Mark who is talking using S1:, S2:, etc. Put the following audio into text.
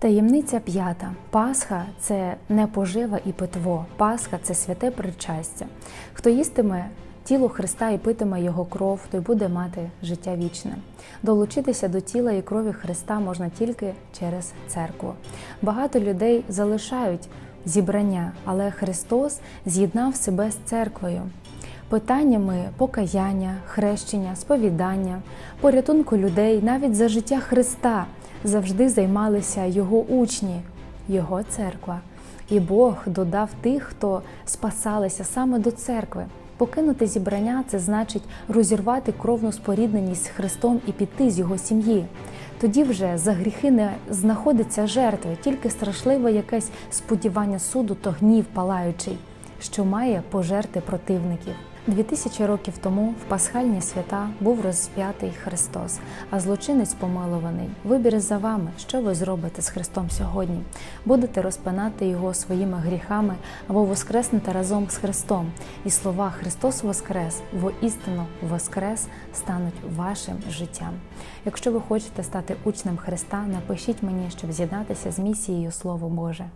S1: Таємниця п'ята. Пасха це не пожива і питво. Пасха це святе причастя. Хто їстиме тіло Христа і питиме Його кров, той буде мати життя вічне. Долучитися до тіла і крові Христа можна тільки через церкву. Багато людей залишають зібрання, але Христос з'єднав себе з церквою. Питаннями покаяння, хрещення, сповідання, порятунку людей, навіть за життя Христа завжди займалися його учні, його церква. І Бог додав тих, хто спасалися саме до церкви. Покинути зібрання це значить розірвати кровну спорідненість з Христом і піти з його сім'ї. Тоді вже за гріхи не знаходиться жертви, тільки страшливе якесь сподівання суду то гнів палаючий, що має пожерти противників. Дві тисячі років тому в пасхальні свята був розп'ятий Христос, а злочинець помилований. Вибір за вами, що ви зробите з Христом сьогодні. Будете розпинати його своїми гріхами або воскреснете разом з Христом. І слова Христос Воскрес, воістину Воскрес стануть вашим життям. Якщо ви хочете стати учнем Христа, напишіть мені, щоб з'єднатися з місією Слово Боже.